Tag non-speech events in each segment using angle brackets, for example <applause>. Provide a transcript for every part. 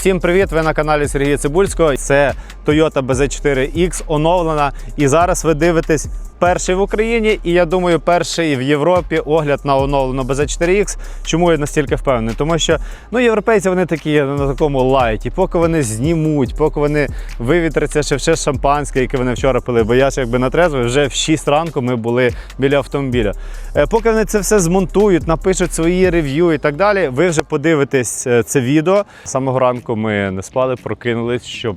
Всім привіт! Ви на каналі Сергія Цибульського. Це Toyota BZ4X оновлена. І зараз ви дивитесь перший в Україні, і я думаю, перший в Європі огляд на оновлену BZ4X. Чому я настільки впевнений? Тому що ну, європейці вони такі на такому лайті. Поки вони знімуть, поки вони вивітряться ще ще шампанське, яке вони вчора пили. Бо я ж якби на трезвий, вже в 6 ранку ми були біля автомобіля. Е, Поки вони це все змонтують, напишуть свої рев'ю і так далі, ви вже подивитесь е, це відео. Самого ранку ми не спали, прокинулись, щоб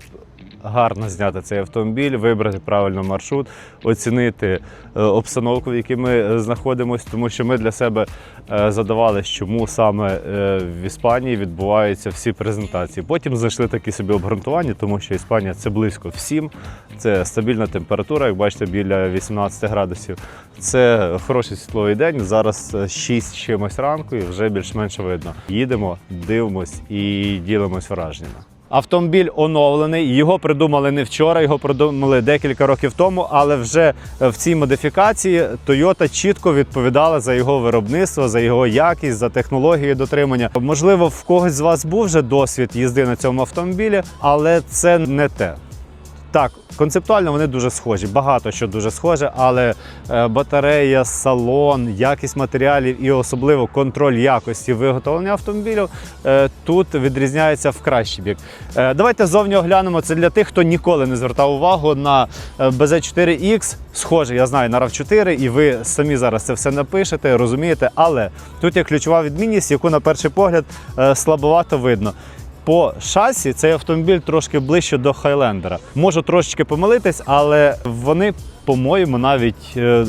гарно зняти цей автомобіль, вибрати правильно маршрут, оцінити е, обстановку, в якій ми е, знаходимося, тому що ми для себе е, задавали, чому саме в Іспанії відбуваються всі презентації. Потім знайшли такі собі обґрунтування, тому що Іспанія це близько всім. Це стабільна температура, як бачите, біля 18 градусів. Це хороший світловий день. Зараз е, 6 чимось ранку і вже більш-менш видно. Їдемо, дивимось і ділимось враженнями. Автомобіль оновлений. Його придумали не вчора, його придумали декілька років тому, але вже в цій модифікації Toyota чітко відповідала за його виробництво, за його якість, за технології дотримання. Можливо, в когось з вас був вже досвід їзди на цьому автомобілі, але це не те. Так, концептуально вони дуже схожі, багато що дуже схоже, але е, батарея, салон, якість матеріалів і особливо контроль якості виготовлення автомобілів е, тут відрізняється в кращий бік. Е, Давайте зовні оглянемо це для тих, хто ніколи не звертав увагу на е, BZ4X. Схоже, я знаю на RAV4, і ви самі зараз це все напишете, розумієте. Але тут є ключова відмінність, яку на перший погляд слабовато видно. По шасі цей автомобіль трошки ближче до Хайлендера. Можу трошечки помилитись, але вони, по-моєму, навіть е,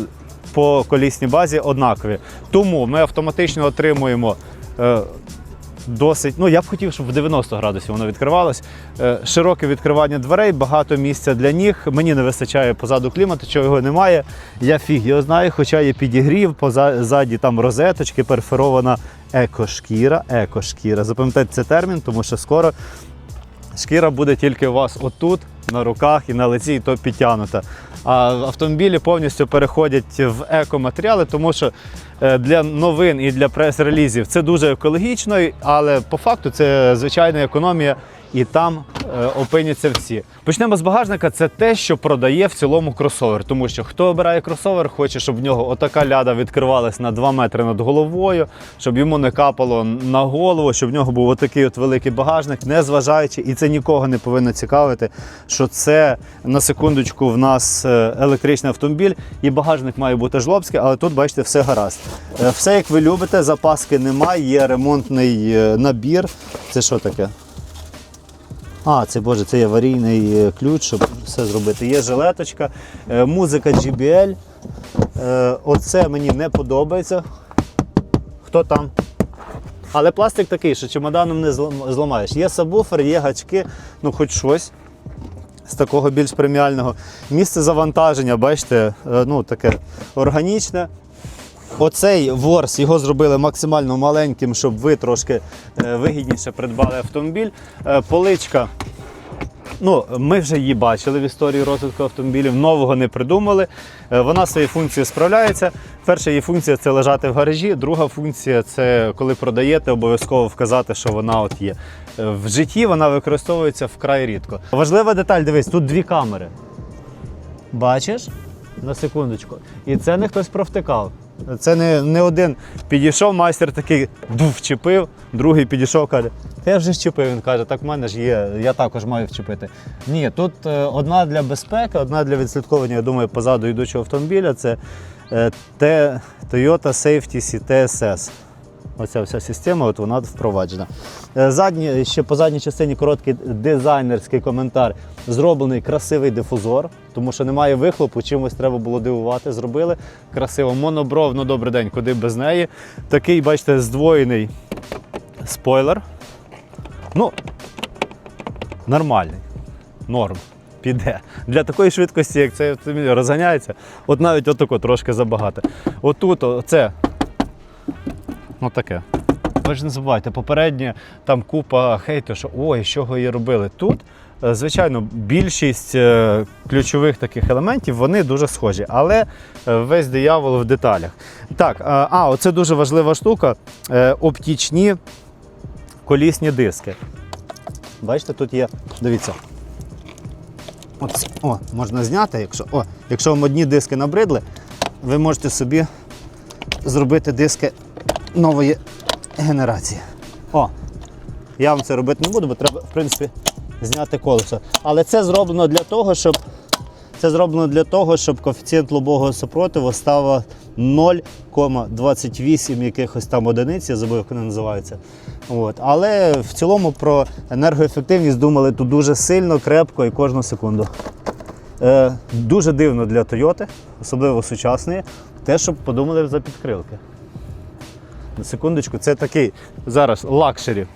по колісній базі однакові. Тому ми автоматично отримуємо. Досить, ну я б хотів, щоб в 90 градусів воно відкривалось. Е, широке відкривання дверей, багато місця для ніг. Мені не вистачає позаду клімату, чого його немає. Я фіг його знаю, хоча є підігрів, позаді там розеточки, перфорована екошкіра. Екошкіра. Запам'ятайте цей термін, тому що скоро шкіра буде тільки у вас отут, на руках і на лиці, і то підтягнута. А автомобілі повністю переходять в екоматеріали, тому що е, для новин і для прес-релізів це дуже екологічно, але по факту це звичайна економія, і там е, опиняться всі. Почнемо з багажника. Це те, що продає в цілому кросовер. Тому що хто обирає кросовер, хоче, щоб в нього отака ляда відкривалась на 2 метри над головою, щоб йому не капало на голову, щоб в нього був отакий от великий багажник, незважаючи, і це нікого не повинно цікавити, що це на секундочку в нас е, електричний автомобіль, і багажник має бути жлобський, але тут, бачите, все гаразд. Е, Все як ви любите, запаски немає, є ремонтний е, набір. Це що таке? А, це боже, це аварійний е, ключ, щоб все зробити. Є жилеточка, е, музика JBL. Е, Оце мені не подобається. Хто там? Але пластик такий, що чемоданом не зламаєш. Є сабвуфер, є гачки, ну хоч щось з такого більш преміального. Місце завантаження, бачите, ну таке органічне. Оцей ворс його зробили максимально маленьким, щоб ви трошки е, вигідніше придбали автомобіль. Е, Поличка. Ну, ми вже її бачили в історії розвитку автомобілів, нового не придумали. Е, Вона своєю функцією справляється. Перша її функція це лежати в гаражі. Друга функція це коли продаєте, обов'язково вказати, що вона от є. В житті вона використовується вкрай рідко. Важлива деталь, дивись, тут дві камери. Бачиш? На секундочку. І це не хтось провтикав. Це не, не один підійшов, майстер такий дув вчепив, другий підійшов, каже, я вже вчепив. Він каже, так в мене ж є, я також маю вчепити. Ні, тут е, одна для безпеки, одна для відслідковування, я думаю, позаду йдучого автомобіля. Це е, Toyota Safety CTSS. TSS. Оця вся система, от вона впроваджена. Е, Задні, ще по задній частині короткий дизайнерський коментар. Зроблений красивий дифузор, тому що немає вихлопу, чимось треба було дивувати. Зробили красиво. Монобров, ну добрий день, куди без неї. Такий, бачите, здвоєний спойлер. Ну, нормальний. Норм. Піде. Для такої швидкості, як автомобіль розганяється, от навіть отако трошки забагато. Отут, оце таке. Ви ж не забувайте, попереднє там купа хейту, що ой, з чого її робили. Тут, е, звичайно, більшість е, ключових таких елементів вони дуже схожі, але е, весь диявол в деталях. Так, а, оце дуже важлива штука. Оптічні колісні диски. Бачите, тут є, дивіться. От, о, можна зняти, якщо, о, якщо вам одні диски набридли, ви можете собі зробити диски нової генерації. О, я вам це робити не буду, бо треба, в принципі, зняти колесо. Але це зроблено для того, щоб це зроблено для того, щоб коефіцієнт лобового супротиву став 0,28 якихось там одиниць, я забув, як вони називаються. От. Але в цілому про енергоефективність думали тут дуже сильно, крепко і кожну секунду. Е, дуже дивно для Toyota, особливо сучасної, те, щоб подумали за підкрилки. На секундочку, це такий зараз лакшері.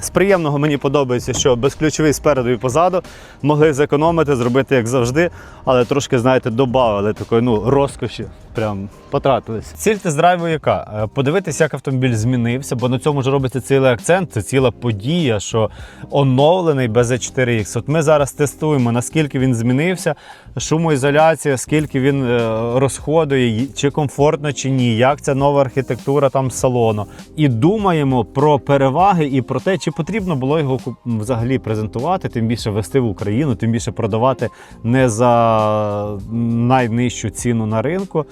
З приємного мені подобається, що безключовий спереду і позаду могли зекономити, зробити як завжди, але трошки, знаєте, додали такої ну, розкоші. Прям потратились. Ціль тест-драйву яка? Е, Подивитися, як автомобіль змінився, бо на цьому ж робиться цілий акцент, це ціла подія, що оновлений BZ4X. От ми зараз тестуємо, наскільки він змінився, шумоізоляція, скільки він е, розходує, чи комфортно, чи ні, як ця нова архітектура там салону. І думаємо про переваги і про те, чи потрібно було його взагалі презентувати, тим більше вести в Україну, тим більше продавати не за найнижчу ціну на ринку.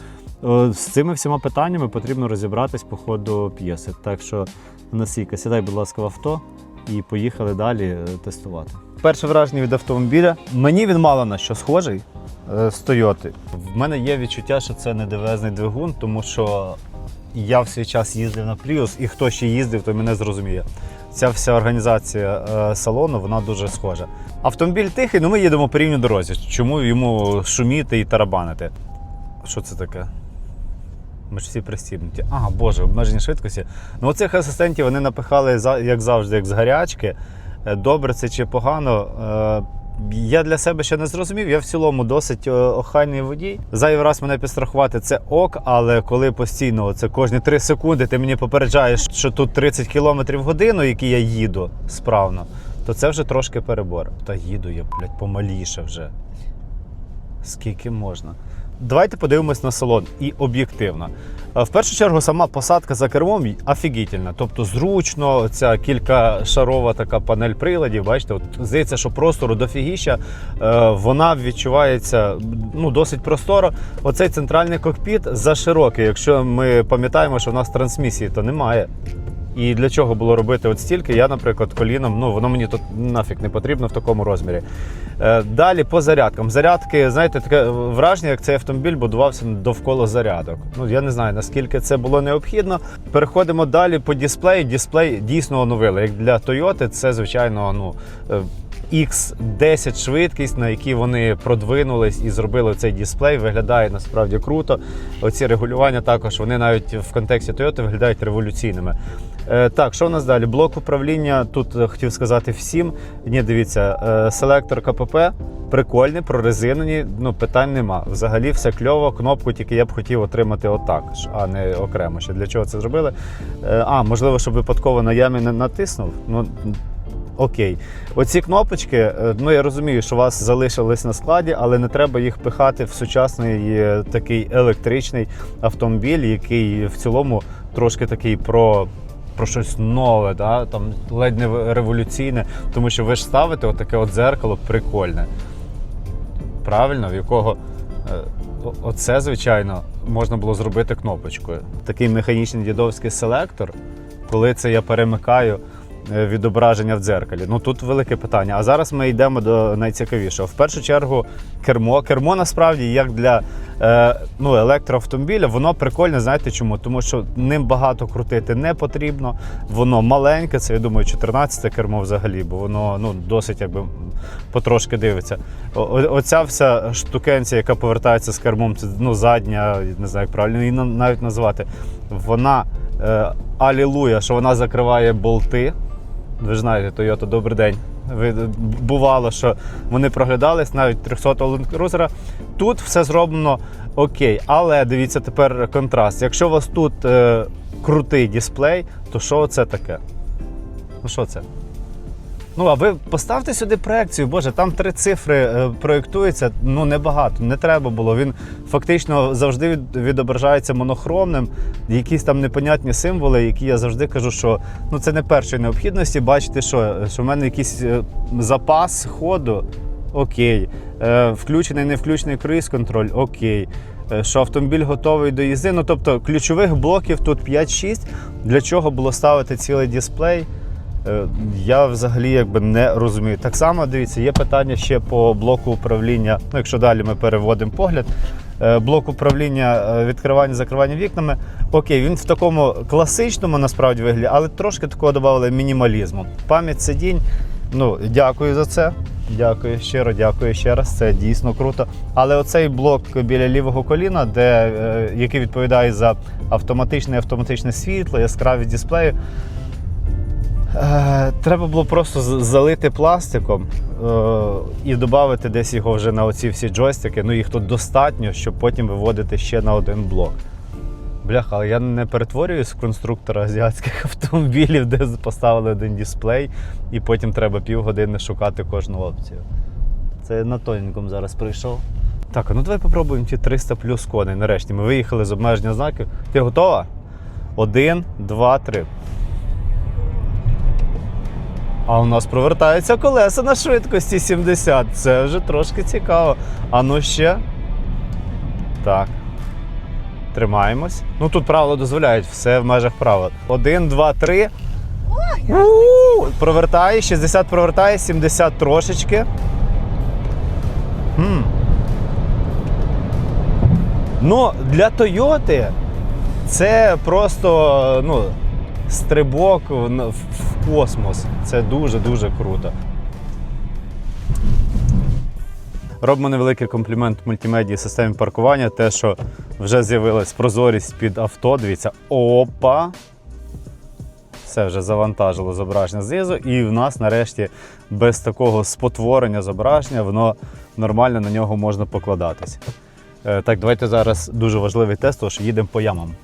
Е, З цими всіма питаннями потрібно розібратись по ходу п'єси. Так що, Насійка, сідай, будь ласка, в авто і поїхали далі е, тестувати. Перше враження від автомобіля. Мені він мало на що схожий е, з Toyota. В мене є відчуття, що це не дивезний двигун, тому що я в свій час їздив на Prius, і хто ще їздив, той мене зрозуміє. Ця вся організація салону вона дуже схожа. Автомобіль тихий, ну ми їдемо по рівню дорозі. Чому йому шуміти і тарабанити? Що це таке? Ми ж всі пристібнуті. Ага, боже, обмежені швидкості. Ну, оцих асистентів вони напихали, як завжди, як з гарячки. Е, Добре це чи погано. Е, Я для себе ще не зрозумів. Я в цілому досить е, охайний водій. Зайвий раз мене підстрахувати це ок, але коли постійно це кожні 3 секунди ти мені попереджаєш, що тут 30 км в годину, які я їду справно, то це вже трошки перебор. Та їду я, блядь, помаліше вже. Скільки можна? Давайте подивимось на салон і об'єктивно. Е, В першу чергу, сама посадка за кермом офігітельна. Тобто зручно, ця кількашарова така панель приладів. Бачите, от здається, що простору дофігіща. Е, Вона відчувається ну, досить просторо. Оцей центральний кокпіт заширокий. Якщо ми пам'ятаємо, що в нас трансмісії, то немає. І для чого було робити от стільки? Я, наприклад, коліном, ну воно мені тут нафіг не потрібно в такому розмірі. Е, далі по зарядкам. Зарядки, знаєте, таке враження, як цей автомобіль будувався довкола зарядок. Ну я не знаю наскільки це було необхідно. Переходимо далі по дисплею. Дисплей дійсно оновили. Як для Toyota, це звичайно ну. Е, X10 швидкість, на якій вони продвинулись і зробили цей дисплей, виглядає насправді круто. Оці регулювання також вони навіть в контексті Toyota виглядають революційними. Е, так, що у нас далі? Блок управління. Тут е, хотів сказати всім. Ні, дивіться, е, селектор КПП прикольний, прорезинені, ну питань нема. Взагалі все кльово. Кнопку тільки я б хотів отримати отак, а не окремо. Ще для чого це зробили? А, можливо, щоб випадково на ямі не натиснув. Ну, Окей, оці кнопочки, е, ну я розумію, що у вас залишились на складі, але не треба їх пихати в сучасний е, такий електричний автомобіль, який в цілому трошки такий про. Про щось нове, да? там ледь не революційне, тому що ви ж ставите отаке от дзеркало прикольне. Правильно, в якого е, оце, звичайно, можна було зробити кнопочкою. Такий механічний дідовський селектор, коли це я перемикаю відображення в дзеркалі. Ну тут велике питання. А зараз ми йдемо до найцікавішого. В першу чергу, кермо. Кермо насправді як для е, ну, електроавтомобіля, воно прикольне. Знаєте чому? Тому що ним багато крутити не потрібно. Воно маленьке, це я думаю, 14 кермо взагалі, бо воно ну, досить якби потрошки дивиться. О- Оця вся штукенція, яка повертається з кермом, це ну, задня, не знаю, як правильно її на- навіть назвати. Вона е, алілуя, що вона закриває болти. Ви ж знаєте, Toyota, добрий день. Ви, бувало, що вони проглядались навіть 300 Land Cruiser. Тут все зроблено окей. Але дивіться тепер контраст. Якщо у вас тут е, крутий дисплей, то що це таке? Ну що це? Ну а ви поставте сюди проекцію, боже, там три цифри е, проєктуються. Ну небагато, не треба було. Він фактично завжди відображається монохромним. Якісь там непонятні символи, які я завжди кажу, що ну це не першої необхідності. Бачите, що, що в мене якийсь е, запас ходу. Окей, Е, включений, не включений круїз контроль, окей. Е, Що автомобіль готовий до їзди. Ну тобто ключових блоків тут 5-6. Для чого було ставити цілий дисплей? Е, Я взагалі якби не розумію. Так само дивіться, є питання ще по блоку управління. Ну, якщо далі ми переводимо погляд, Е, блок управління е, відкривання закривання вікнами. Окей, він в такому класичному насправді вигляді, але трошки такого додали мінімалізму. Пам'ять сидінь. Ну, дякую за це. Дякую, щиро дякую ще раз. Це дійсно круто. Але оцей блок біля лівого коліна, де, який відповідає за автоматичне і автоматичне світло, яскравість дисплею, Е, Треба було просто залити пластиком е, і додати десь його вже на оці всі джойстики. Ну їх тут достатньо, щоб потім виводити ще на один блок. Бляха, але я не перетворююсь в конструктора азіатських <laughs> автомобілів, де поставили один дисплей, і потім треба півгодини шукати кожну опцію. Це на тоненькому зараз прийшов. Так, ну давай попробуємо ті 300 плюс коней. Нарешті ми виїхали з обмеження знаків. Ти готова? Один, два, три. А у нас провертаються колеса на швидкості 70. Це вже трошки цікаво. А ну ще. Так. Тримаємось. Ну тут правила дозволяють, все в межах правил. Один, два, три. У-у-у! Провертає, 60 провертає, 70 трошечки. Хм. Ну, для Тойоти це просто ну, стрибок в, космос. Це дуже-дуже круто. Робимо невеликий комплімент мультимедії системі паркування. Те, що вже з'явилась прозорість під авто. Дивіться, опа! Все вже завантажило зображення знизу, і в нас нарешті без такого спотворення зображення воно нормально на нього можна покладатись. Е, Так, давайте зараз дуже важливий тест, тому що їдемо по ямам.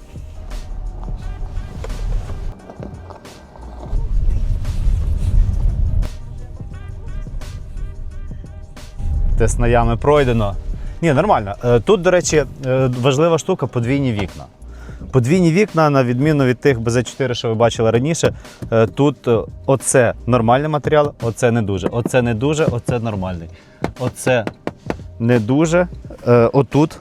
Тест на ями пройдено. Ні, нормально. Е, Тут, до речі, е, важлива штука подвійні вікна. Подвійні вікна, на відміну від тих BZ4, що ви бачили раніше, е, тут оце нормальний матеріал, оце не дуже. Оце не дуже, оце нормальний. Оце не дуже. Отут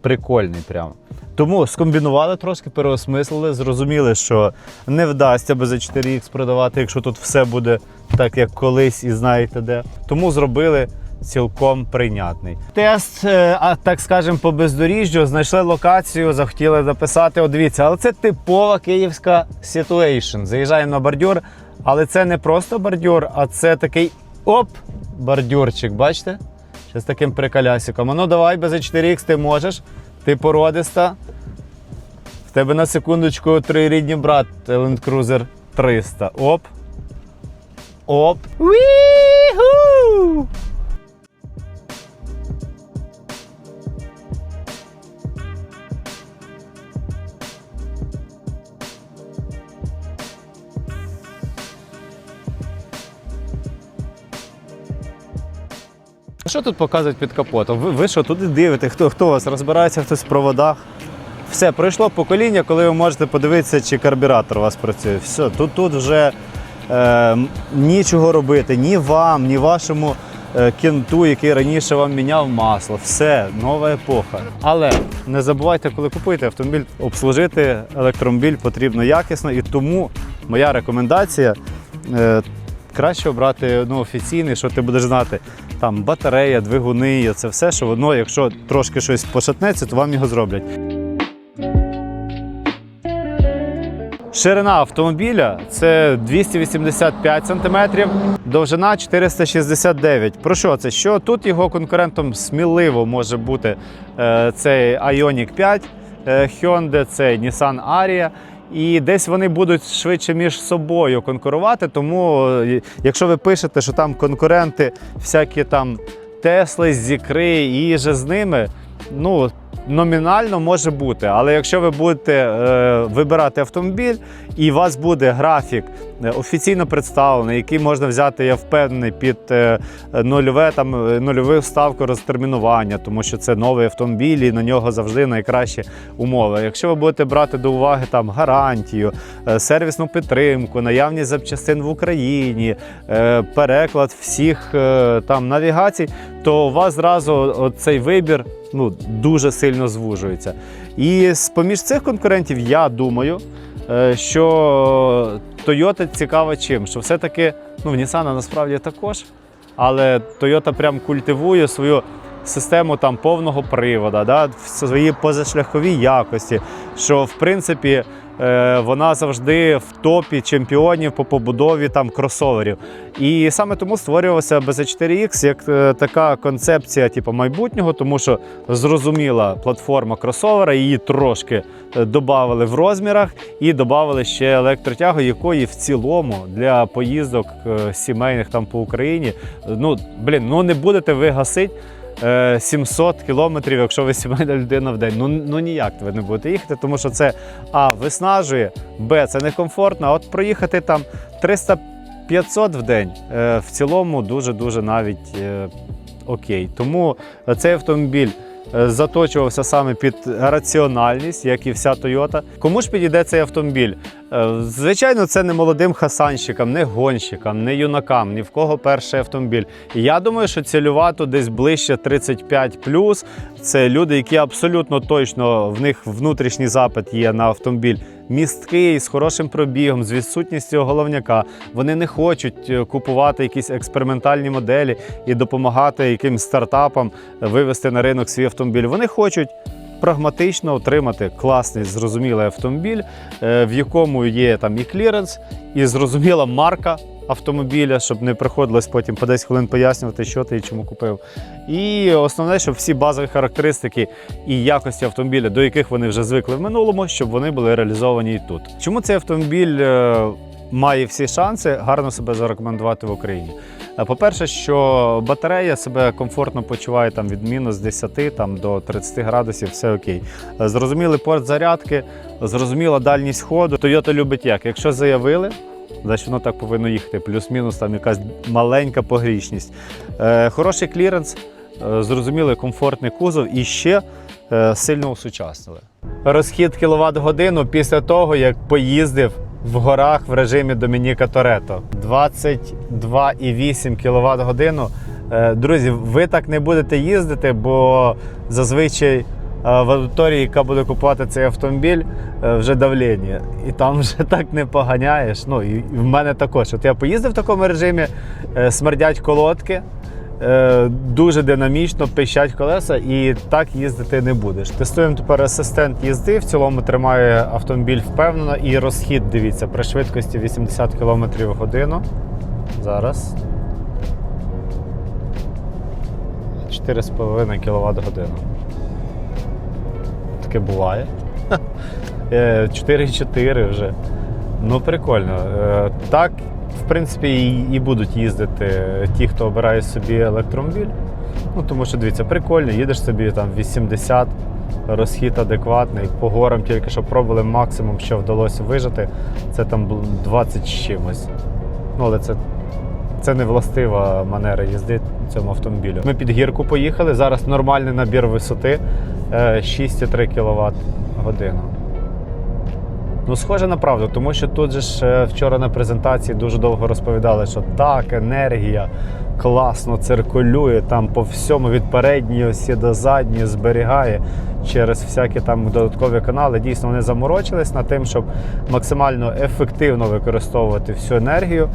прикольний прямо. Тому скомбінували трошки, переосмислили, зрозуміли, що не вдасться без 4X продавати, якщо тут все буде так, як колись, і знаєте де. Тому зробили цілком прийнятний. Тест, е, а так скажемо, по бездоріжжю, знайшли локацію, захотіли записати. Дивіться, але це типова київська ситуейшн. Заїжджаємо на бордюр, але це не просто бордюр, а це такий оп, бордюрчик, бачите? Ще з таким приколясиком. А Ну давай, без 4X ти можеш. Ти породиста. В тебе на секундочку трирідні брат Land Cruiser 300. Оп. Оп. Ві-ху! Що тут показують під капотом? Ви, ви що туди дивите? Хто, хто у вас розбирається хтось в проводах? Все, пройшло покоління, коли ви можете подивитися, чи карбюратор у вас працює. Все, тут, тут вже е, нічого робити ні вам, ні вашому е, кенту, який раніше вам міняв масло. Все, нова епоха. Але не забувайте, коли купуєте автомобіль, обслужити електромобіль потрібно якісно. І тому моя рекомендація. Е, краще обрати ну, офіційний, що ти будеш знати. Там батарея, двигуни, це все, що воно, якщо трошки щось пошатнеться, то вам його зроблять. Ширина автомобіля це 285 см, довжина 469 Про що це? Що тут його конкурентом сміливо може бути е, цей Ioniq 5 е, Hyundai, цей Nissan Ariya. І десь вони будуть швидше між собою конкурувати. Тому, е, якщо ви пишете, що там конкуренти, всякі там Тесли, Зікри і же з ними, ну номінально може бути, але якщо ви будете е, вибирати автомобіль і у вас буде графік е, офіційно представлений, який можна взяти, я впевнений, під е, нульове там е, нульову ставку розтермінування, тому що це новий автомобіль і на нього завжди найкращі умови. Якщо ви будете брати до уваги там гарантію, сервісну підтримку, наявність запчастин в Україні, переклад всіх там навігацій, то у вас зразу цей вибір ну, дуже сильно звужується. І з поміж цих конкурентів, я думаю, е, що Toyota цікава чим? Що все-таки ну, в Nissan насправді також, але Toyota прям культивує свою систему там повного привода, да, в свої позашляхові якості, що в принципі вона завжди в топі чемпіонів по побудові там кросоверів. І саме тому створювався BZ4X як е, така концепція типу, майбутнього, тому що зрозуміла платформа кросовера, її трошки е, додали в розмірах і додали ще електротягу, якої в цілому для поїздок е, сімейних там по Україні, е, ну блін, ну не будете ви гасити. Е, 700 кілометрів, якщо ви сімейна людина в день. Ну, ну ніяк ви не будете їхати, тому що це А, виснажує, Б, це некомфортно. А от проїхати там 300 500 в день е, в цілому дуже-дуже навіть е, окей. Тому цей автомобіль е, заточувався саме під раціональність, як і вся Toyota. Кому ж підійде цей автомобіль? Е, Звичайно, це не молодим хасанщикам, не гонщикам, не юнакам, ні в кого перший автомобіль. Я думаю, що цілювато десь ближче 35 Це люди, які абсолютно точно в них внутрішній запит є на автомобіль. Місткий з хорошим пробігом, з відсутністю головняка. Вони не хочуть е, купувати якісь експериментальні моделі і допомагати якимсь стартапам вивести на ринок свій автомобіль. Вони хочуть прагматично отримати класний зрозумілий автомобіль, е, в якому є там і кліренс, і зрозуміла марка автомобіля, щоб не приходилось потім по 10 хвилин пояснювати, що ти і чому купив. І основне, щоб всі базові характеристики і якості автомобіля, до яких вони вже звикли в минулому, щоб вони були реалізовані і тут. Чому цей автомобіль е, має всі шанси гарно себе зарекомендувати в Україні? Е, По-перше, що батарея себе комфортно почуває там від мінус 10 там, до 30 градусів, все окей. Е, Зрозуміли порт зарядки, зрозуміла дальність ходу. Toyota любить як? Якщо заявили, значить воно так повинно їхати. Плюс-мінус там якась маленька погрішність. Е, хороший кліренс, е, зрозумілий комфортний кузов і ще е, сильно усучаснили. Розхід кіловат годину після того, як поїздив в горах в режимі Домініка Торетто. 22,8 кВт годину. Е, Друзі, ви так не будете їздити, бо зазвичай в аудиторії, яка буде купувати цей автомобіль, е, вже давлення. І там вже <laughs> так не поганяєш. Ну і в мене також. От я поїздив в такому режимі, е, смердять колодки. Е, Дуже динамічно пищать колеса і так їздити не будеш. Тестуємо тепер асистент їзди. В цілому тримає автомобіль впевнено і розхід. Дивіться при швидкості 80 км в годину. Зараз. 4,5 кВт годину. Таке буває. Е, 4,4 вже. Ну, прикольно. Е, Так, в принципі, і, будуть їздити ті, хто обирає собі електромобіль. Ну, тому що дивіться, прикольно, їдеш собі там 80, розхід адекватний. По горам тільки що пробували максимум, що вдалося вижити, це там 20 з чимось. Ну, але це, це не властива манера їзди цьому автомобілю. Ми під гірку поїхали. Зараз нормальний набір висоти е, 6,3 кВт годину. Ну, схоже на правду, тому що тут же ж е, вчора на презентації дуже довго розповідали, що так, енергія класно циркулює там по всьому від передньої осі до задньої зберігає через всякі там додаткові канали. Дійсно, вони заморочились над тим, щоб максимально ефективно використовувати всю енергію.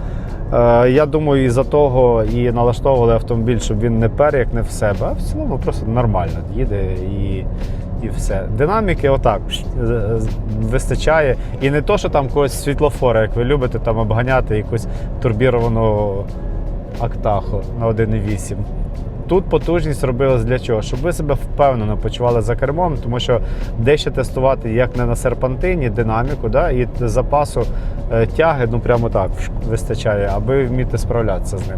Е, Я думаю, із-за того і налаштовували автомобіль, щоб він не пер, як не в себе, а в цілому просто нормально їде і і все. Динаміки отак з- вистачає. І не то, що там когось світлофора, як ви любите, там обганяти якусь турбіровану актаху на 1,8. Тут потужність робилась для чого? Щоб ви себе впевнено почували за кермом, тому що дещо тестувати як не на серпантині, динаміку, да, і запасу е, тяги, ну прямо так вистачає, аби вміти справлятися з ним.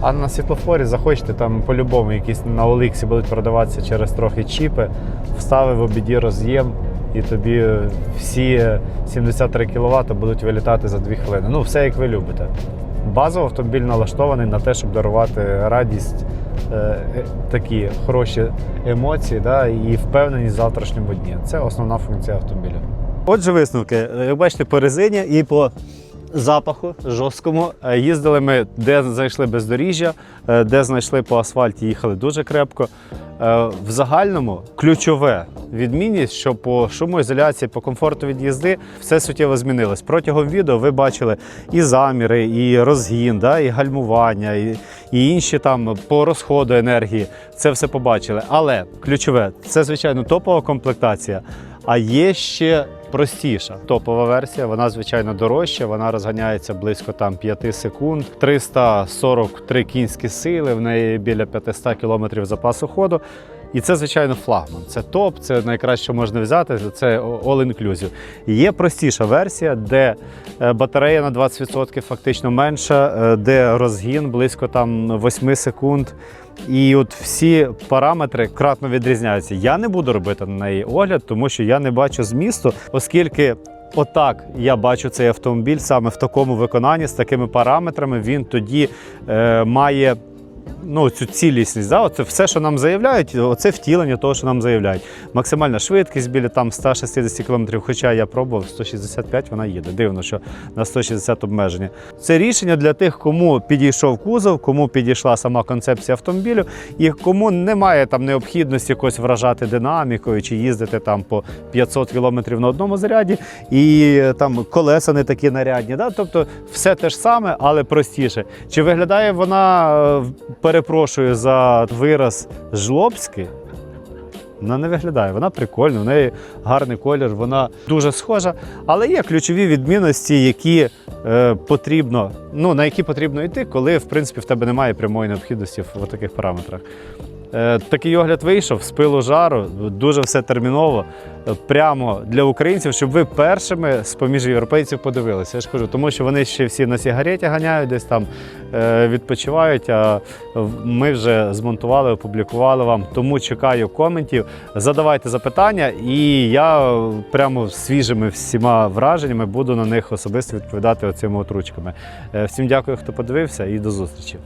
А на світлофорі захочете, там по-любому якісь на Оліксі будуть продаватися через трохи чіпи. Вставив обіді роз'єм, і тобі всі 73 кВт будуть вилітати за 2 хвилини. Ну, все як ви любите. Базово автомобіль налаштований на те, щоб дарувати радість, такі хороші емоції да, і впевненість в завтрашньому дні. Це основна функція автомобіля. Отже, висновки. Е, Як бачите, по резині і по запаху жорсткому. Е, Їздили ми, де знайшли бездоріжжя, е, де знайшли по асфальті, їхали дуже крепко. Е, В загальному ключове відмінність, що по шумоізоляції, по комфорту від їзди все суттєво змінилось. Протягом відео ви бачили і заміри, і розгін, да, і гальмування, і, і інші там по розходу енергії. Це все побачили. Але ключове це звичайно топова комплектація. А є ще простіша топова версія. Вона звичайно дорожча. Вона розганяється близько там 5 секунд, 343 кінські сили. В неї біля 500 кілометрів запасу ходу. І це, звичайно, флагман. Це топ, це найкраще, що можна взяти. Це all-inclusive. Є простіша версія, де е, батарея на 20% фактично менша, е, де розгін близько там 8 секунд. І от всі параметри кратно відрізняються. Я не буду робити на неї огляд, тому що я не бачу змісту, оскільки. Отак я бачу цей автомобіль саме в такому виконанні з такими параметрами. Він тоді е, має ну, цю цілісність. Да? Оце все, що нам заявляють, оце втілення того, що нам заявляють. Максимальна швидкість біля там 160 км, хоча я пробував 165, вона їде. Дивно, що на 160 обмеження. Це рішення для тих, кому підійшов кузов, кому підійшла сама концепція автомобілю, і кому немає там необхідності якось вражати динамікою чи їздити там по 500 км на одному заряді, і там колеса не такі нарядні. Да? Тобто все те ж саме, але простіше. Чи виглядає вона, е, перепрошую за вираз жлобський? Вона не виглядає, вона прикольна, в неї гарний колір, вона дуже схожа. Але є ключові відмінності, які е, потрібно, ну, на які потрібно йти, коли в принципі в тебе немає прямої необхідності в таких параметрах. Е, такий огляд вийшов з пилу жару, дуже все терміново, прямо для українців, щоб ви першими з поміж європейців подивилися. Я ж кажу, тому що вони ще всі на сігареті ганяють, десь там е, відпочивають. А ми вже змонтували, опублікували вам. Тому чекаю коментів. Задавайте запитання, і я прямо свіжими всіма враженнями буду на них особисто відповідати оцими отручками. Е, Всім дякую, хто подивився, і до зустрічі.